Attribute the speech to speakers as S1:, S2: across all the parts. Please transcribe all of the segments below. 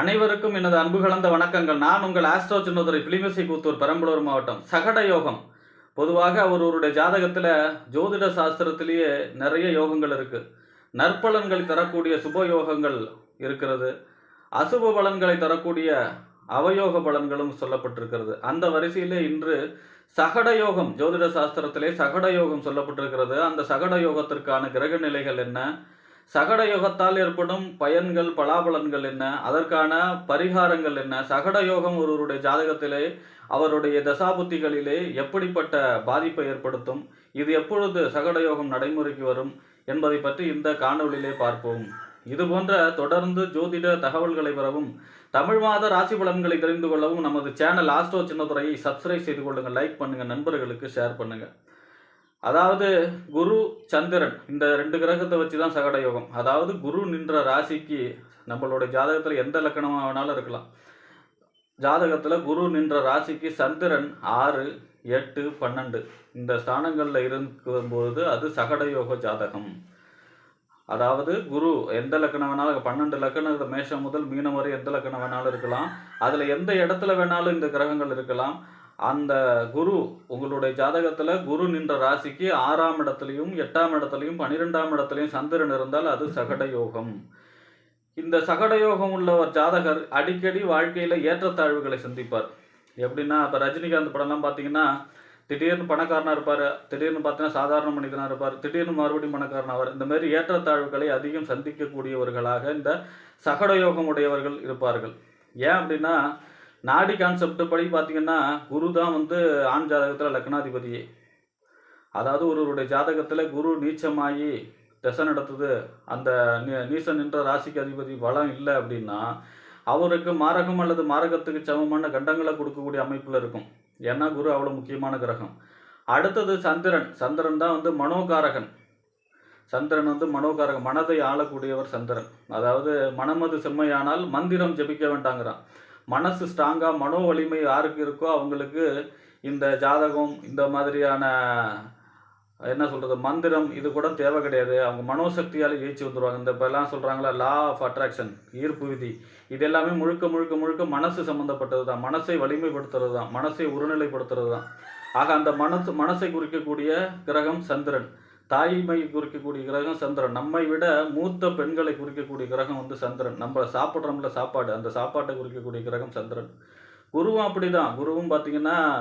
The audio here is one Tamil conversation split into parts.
S1: அனைவருக்கும் எனது அன்பு கலந்த வணக்கங்கள். நான் உங்கள் ஆஸ்ட்ரோ சின்னதுரை பிலிமிசை கூத்தூர் பெரம்பலூர் மாவட்டம் சகட யோகம் பொதுவாக அவருடைய ஜாதகத்தில் ஜோதிட சாஸ்திரத்திலேயே நிறைய யோகங்கள் இருக்குது நற்பலன்களை தரக்கூடிய சுப யோகங்கள் இருக்கிறது. அசுப பலன்களை தரக்கூடிய அவயோக பலன்களும் சொல்லப்பட்டிருக்கிறது. அந்த வரிசையிலே இன்று சகட யோகம் ஜோதிட சாஸ்திரத்திலே சகட யோகம் சொல்லப்பட்டிருக்கிறது. அந்த சகட யோகத்திற்கான கிரக நிலைகள் என்ன? சகட யோகத்தால் ஏற்படும் பயன்கள் பலாபலன்கள் என்ன? அதற்கான பரிகாரங்கள் என்ன? சகட யோகம் ஒருவருடைய ஜாதகத்திலே அவருடைய தசாபுத்திகளிலே எப்படிப்பட்ட பாதிப்பை ஏற்படுத்தும்? இது எப்பொழுது சகட யோகம் நடைமுறைக்கு வரும் என்பதை பற்றி இந்த காணொளியிலே பார்ப்போம். இது போன்ற தொடர்ந்து ஜோதிட தகவல்களை பெறவும் தமிழ் மாத ராசி பலன்களை தெரிந்து கொள்ளவும் நமது சேனல் ஆஸ்ட்ரோ சின்னதுரையை சப்ஸ்கிரைப் செய்து கொள்ளுங்கள் லைக் பண்ணுங்கள் நண்பர்களுக்கு ஷேர் பண்ணுங்கள் அதாவது குரு சந்திரன் இந்த ரெண்டு கிரகத்தை வச்சு தான் சகட யோகம். அதாவது குரு நின்ற ராசிக்கு நம்மளுடைய ஜாதகத்தில் எந்த லக்கணமாக வேணாலும் இருக்கலாம். ஜாதகத்தில் குரு நின்ற ராசிக்கு சந்திரன் ஆறு எட்டு பன்னெண்டு. இந்த ஸ்தானங்களில் இருக்கும்போது அது சகட யோக ஜாதகம். அதாவது குரு எந்த லக்கணம் வேணாலும் பன்னெண்டு லக்கணம் மேஷம் முதல் மீனம் வரை எந்த லக்கணம் வேணாலும் இருக்கலாம். அதில் எந்த இடத்துல வேணாலும் இந்த கிரகங்கள் இருக்கலாம். அந்த குரு உங்களுடைய ஜாதகத்தில் குரு நின்ற ராசிக்கு ஆறாம் இடத்துலையும் எட்டாம் இடத்துலையும் பன்னிரெண்டாம் இடத்துலையும் சந்திரன் இருந்தால் அது சகட யோகம். இந்த சகட யோகம் உள்ள ஒரு ஜாதகர் அடிக்கடி வாழ்க்கையில் ஏற்றத்தாழ்வுகளை சந்திப்பார். எப்படின்னா இப்போ ரஜினிகாந்த் படம்லாம் பார்த்தீங்கன்னா திடீர்னு பணக்காரனாக இருப்பார் திடீர்னு பார்த்தீங்கன்னா சாதாரண மனிதனாக இருப்பார் திடீர்னு மறுபடியும் பணக்காரனாவார் இந்த மாதிரி ஏற்றத்தாழ்வுகளை அதிகம் சந்திக்கக்கூடியவர்களாக இந்த சகட யோகம் உடையவர்கள் இருப்பார்கள். ஏன் அப்படின்னா நாடி கான்செப்ட் படி பார்த்தீங்கன்னா குரு தான் வந்து ஆண் ஜாதகத்தில் லக்னாதிபதி. அதாவது ஒருவருடைய ஜாதகத்தில் குரு நீச்சமாகி திசை நடத்துது. அந்த நீ- நீசன் நின்ற ராசிக்கு அதிபதி பலம் இல்லை அப்படின்னா அவருக்கு மாரகம் அல்லது மாரகத்துக்கு சமமான கண்டங்களை கொடுக்கக்கூடிய அமைப்பில் இருக்கும். ஏன்னா குரு அவ்வளோ முக்கியமான கிரகம். அடுத்தது சந்திரன். சந்திரன் தான் வந்து மனோகாரகன். சந்திரன் வந்து மனோகாரகன். மனதை ஆளக்கூடியவர் சந்திரன். அதாவது மனமது செம்மையானால் மந்திரம் ஜெபிக்க வேண்டாங்கிறான். மனசு ஸ்ட்ராங்காக மனோ வலிமை யாருக்கு இருக்கோ அவங்களுக்கு இந்த ஜாதகம் இந்த மாதிரியான என்ன சொல்கிறது மந்திரம் இது கூட தேவை கிடையாது. அவங்க மனோசக்தியால் ஜெயிச்சு வந்துடுவாங்க இந்த இப்போல்லாம் சொல்கிறாங்களா லா ஆஃப் அட்ராக்ஷன் ஈர்ப்பு விதி. இது எல்லாமே முழுக்க முழுக்க முழுக்க மனசு சம்மந்தப்பட்டது தான் மனசை வலிமைப்படுத்துறது தான் மனசை ஒருநிலைப்படுத்துறது தான் ஆக அந்த மனசு மனசை குறிக்கக்கூடிய கிரகம் சந்திரன். தாய்மை குறிக்கக்கூடிய கிரகம் சந்திரன். நம்மை விட மூத்த பெண்களை குறிக்கக்கூடிய கிரகம் வந்து சந்திரன். நம்ம சாப்பிட்றோம்ல சாப்பாடு அந்த சாப்பாட்டை குறிக்கக்கூடிய கிரகம் சந்திரன். குருவும் அப்படிதான். குருவும் பார்த்தீங்கன்னா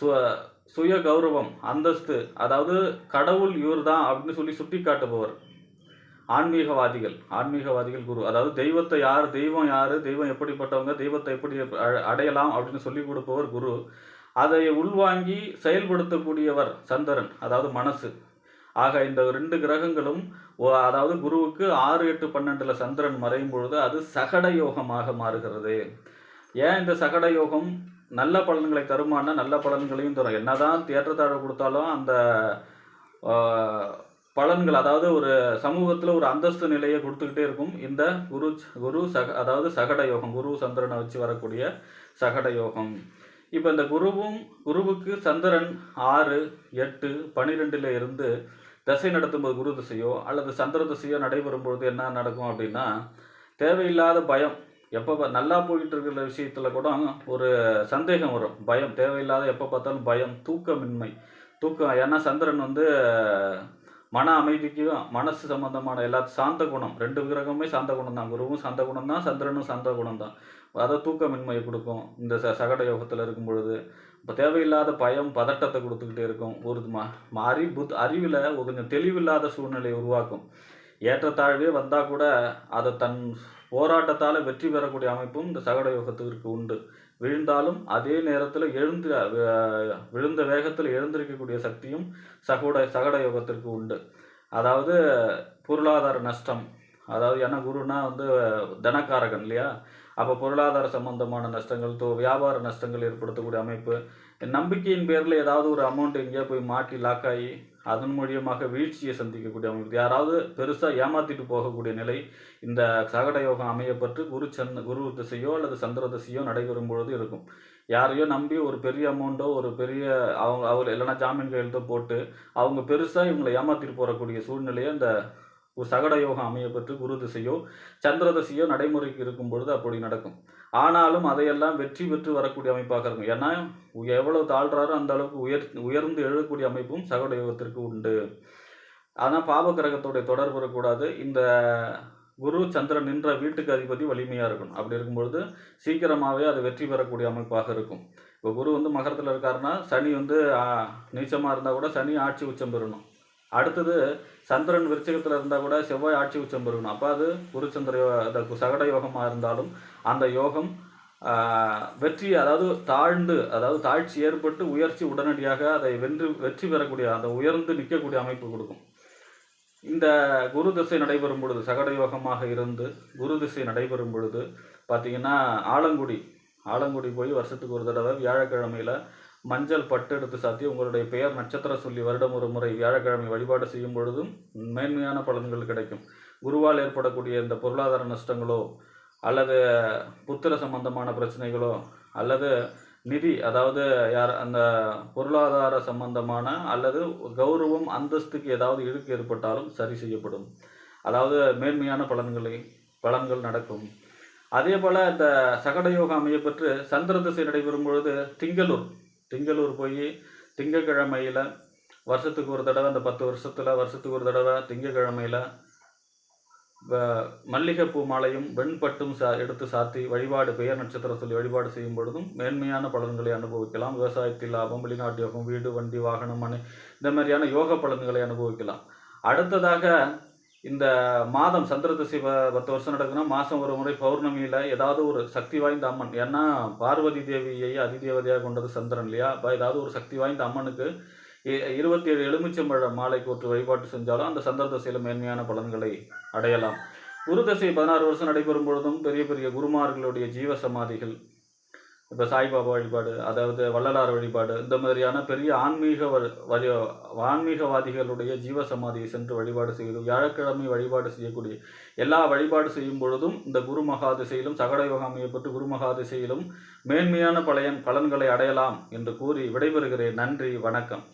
S1: சு சுய கௌரவம் அந்தஸ்து அதாவது கடவுள் இவர் தான் அப்படின்னு சொல்லி சுட்டி காட்டுபவர் ஆன்மீகவாதிகள் ஆன்மீகவாதிகள் குரு. அதாவது தெய்வத்தை யார் தெய்வம் யார் தெய்வம் எப்படிப்பட்டவங்க தெய்வத்தை எப்படி அ- அடையலாம் அப்படின்னு சொல்லி கொடுப்பவர் குரு. அதை உள்வாங்கி செயல்படுத்தக்கூடியவர் சந்திரன் அதாவது மனசு. ஆக இந்த ரெண்டு கிரகங்களும் அதாவது குருவுக்கு ஆறு எட்டு பன்னெண்டில் சந்திரன் மறையும் பொழுது அது சகட யோகமாக மாறுகிறது. ஏன் இந்த சகட யோகம்? நல்ல பலன்களை தருமானா நல்ல பலன்களையும் தரும். என்னதான் ஏற்றத்தாழ்வு கொடுத்தாலும் அந்த பலன்கள் அதாவது ஒரு சமூகத்தில் ஒரு அந்தஸ்து நிலையை கொடுத்துக்கிட்டே இருக்கும். இந்த குரு குரு சக அதாவது சகட யோகம் குரு சந்திரனை வச்சு வரக்கூடிய சகட யோகம். இப்போ இந்த குருவும் குருவுக்கு சந்திரன் ஆறு எட்டு பன்னிரெண்டில் இருந்து தசை நடத்தும்போது குரு திசையோ அல்லது சந்திர திசையோ நடைபெறும் பொழுது என்ன நடக்கும் அப்படின்னா தேவையில்லாத பயம். எப்போ நல்லா போயிட்டு இருக்கிற விஷயத்தில் கூட ஒரு சந்தேகம் வரும். பயம் தேவையில்லாத எப்போ பார்த்தாலும் பயம் தூக்கமின்மை. தூக்கம் ஏன்னா சந்திரன் வந்து மன அமைதிக்கும் மனசு சம்பந்தமான எல்லா சாந்த குணம். ரெண்டு கிரகமே சாந்த குணம் தான். குருவும் சாந்த குணம் தான் சந்திரனும் சாந்த குணம் தான். அதை தூக்கமின்மையை கொடுக்கும். இந்த ச சகட யோகத்தில் இருக்கும் பொழுது இப்போ தேவையில்லாத பயம் பதட்டத்தை கொடுத்துக்கிட்டே இருக்கும். ஒரு மா அறி புத் அறிவில் ஒரு கொஞ்சம் தெளிவில்லாத சூழ்நிலையை உருவாக்கும். ஏற்றத்தாழ்வே வந்தால் கூட அதை தன் போராட்டத்தால் வெற்றி பெறக்கூடிய அமைப்பும் இந்த சகட யோகத்திற்கு உண்டு. விழுந்தாலும் அதே நேரத்தில் எழுந்து விழுந்த வேகத்தில் எழுந்திருக்கக்கூடிய சக்தியும் சகோட சகட யோகத்திற்கு உண்டு. அதாவது பொருளாதார நஷ்டம். அதாவது ஏன்னா குருனா வந்து தனக்காரகன் இல்லையா? அப்போ பொருளாதார சம்பந்தமான நஷ்டங்கள் தோ வியாபார நஷ்டங்கள் ஏற்படுத்தக்கூடிய அமைப்பு நம்பிக்கையின் பேரில் ஏதாவது ஒரு அமௌண்ட் எங்கேயோ போய் மாட்டி லாக் ஆகி அதன் மூலியமாக வீழ்ச்சியை சந்திக்கக்கூடிய அமைப்பு. யாராவது பெருசாக ஏமாத்திட்டு போகக்கூடிய நிலை இந்த சகட யோகம் அமையப்பட்டு குரு சந்த குரு திசையோ அல்லது சந்திர திசையோ நடைபெறும் பொழுது இருக்கும். யாரையோ நம்பி ஒரு பெரிய அமௌண்ட்டோ ஒரு பெரிய அவங்க அவர் இல்லைன்னா ஜாமீன் கையெழுத்தோ போட்டு அவங்க பெருசாக இவங்களை ஏமாத்திட்டு போகக்கூடிய சூழ்நிலையை இந்த சகட யோகம் அமைய பெற்று குரு திசையோ சந்திர திசையோ நடைமுறைக்கு இருக்கும் பொழுது அப்படி நடக்கும். ஆனாலும் அதையெல்லாம் வெற்றி பெற்று வரக்கூடிய அமைப்பாக இருக்கும். ஏன்னா எவ்வளவு தாழ்றாரோ அந்த அளவுக்கு உயர் உயர்ந்து எழுதக்கூடிய அமைப்பும் சகட யோகத்திற்கு உண்டு. ஆனால் பாபகிரகத்துடைய தொடர்பு வரக்கூடாது. இந்த குரு சந்திரன் நின்ற வீட்டுக்கு அதிபதி வலிமையாக இருக்கணும். அப்படி இருக்கும்பொழுது சீக்கிரமாகவே அது வெற்றி பெறக்கூடிய அமைப்பாக இருக்கும். இப்போ குரு வந்து மகரத்தில் இருக்காருன்னா சனி வந்து நீச்சமாக இருந்தால் கூட சனி ஆட்சி உச்சம் பெறணும். அடுத்தது சந்திரன் விருச்சிகத்தில் இருந்தால் கூட செவ்வாய் ஆட்சி உச்சம் பெறணும் அப்போ அது குருச்சந்திர சந்திர சகட யோகமாக இருந்தாலும் அந்த யோகம் வெற்றி அதாவது தாழ்ந்து அதாவது தாழ்ச்சி ஏற்பட்டு உயர்ச்சி உடனடியாக அதை வென்று வெற்றி பெறக்கூடிய அந்த உயர்ந்து நிற்கக்கூடிய அமைப்பு கொடுக்கும். இந்த குரு திசை நடைபெறும் பொழுது சகட யோகமாக இருந்து குரு திசை நடைபெறும் பொழுது பார்த்தீங்கன்னா ஆலங்குடி ஆலங்குடி போய் வருஷத்துக்கு ஒரு தடவை வியாழக்கிழமையில் மஞ்சள் பட்டு எடுத்து சாத்தி உங்களுடைய பெயர் நட்சத்திர சொல்லி வருடம் ஒரு முறை வியாழக்கிழமை வழிபாடு செய்யும் பொழுதும் மேன்மையான பலன்கள் கிடைக்கும். குருவால் ஏற்படக்கூடிய இந்த பொருளாதார நஷ்டங்களோ அல்லது புத்திர சம்பந்தமான பிரச்சனைகளோ அல்லது நிதி அதாவது யார் அந்த பொருளாதார சம்பந்தமான அல்லது கௌரவம் அந்தஸ்துக்கு ஏதாவது இழுக்கு ஏற்பட்டாலும் சரி செய்யப்படும். அதாவது மேன்மையான பலன்களை பலன்கள் நடக்கும். அதே போல் இந்த சகட யோகம் அமையப்பெற்று சந்திர திசை நடைபெறும் பொழுது திங்களூர் திங்களூர் போய் திங்கக்கிழமையில் வருஷத்துக்கு ஒரு தடவை அந்த பத்து வருஷத்தில் வருஷத்துக்கு ஒரு தடவை திங்கக்கிழமையில் வ- மல்லிகைப்பூ மாலையும் வெண்பட்டும் சா எடுத்து சாத்தி வழிபாடு பெயர் நட்சத்திரம் சொல்லி வழிபாடு செய்யும் பொழுதும் மேன்மையான பலன்களை அனுபவிக்கலாம். விவசாயத்தில் லாபம் வெளிநாட்டு யோகம் வீடு வண்டி வாகனம் மனை இந்த மாதிரியான யோக பலன்களை அனுபவிக்கலாம். அடுத்ததாக இந்த மாதம் சந்திர திசை ப- பத்து வருஷம் நடக்குதுன்னா மாதம் ஒரு முறை பௌர்ணமியில் ஏதாவது ஒரு சக்தி வாய்ந்த அம்மன். ஏன்னா பார்வதி தேவியை அதிதேவதையாக கொண்டது சந்திரன் இல்லையா? அப்போ ஏதாவது ஒரு சக்தி வாய்ந்த அம்மனுக்கு இருபத்தி ஏழு எலுமிச்சம்பழ மாலை ஒரு வழிபாட்டு செஞ்சாலும் அந்த சந்திரதசையில் மேன்மையான பலன்களை அடையலாம். குரு தசை பதினாறு வருஷம் நடைபெறும் பொழுதும் பெரிய பெரிய குருமார்களுடைய ஜீவ சமாதிகள் இப்போ சாய்பாபா வழிபாடு அதாவது வள்ளலார் வழிபாடு இந்த மாதிரியான பெரிய ஆன்மீக வழி ஆன்மீகவாதிகளுடைய ஜீவ சமாதியை சென்று வழிபாடு செய்வது வியாழக்கிழமை வழிபாடு செய்யக்கூடிய எல்லா வழிபாடு செய்யும் பொழுதும் இந்த குரு மகா திசையிலும் சகட யோகம் அமையப்பட்டு குரு மகா திசையிலும் மேன்மையான பழையன் பலன்களை அடையலாம் என்று கூறி விடைபெறுகிறேன். நன்றி வணக்கம்.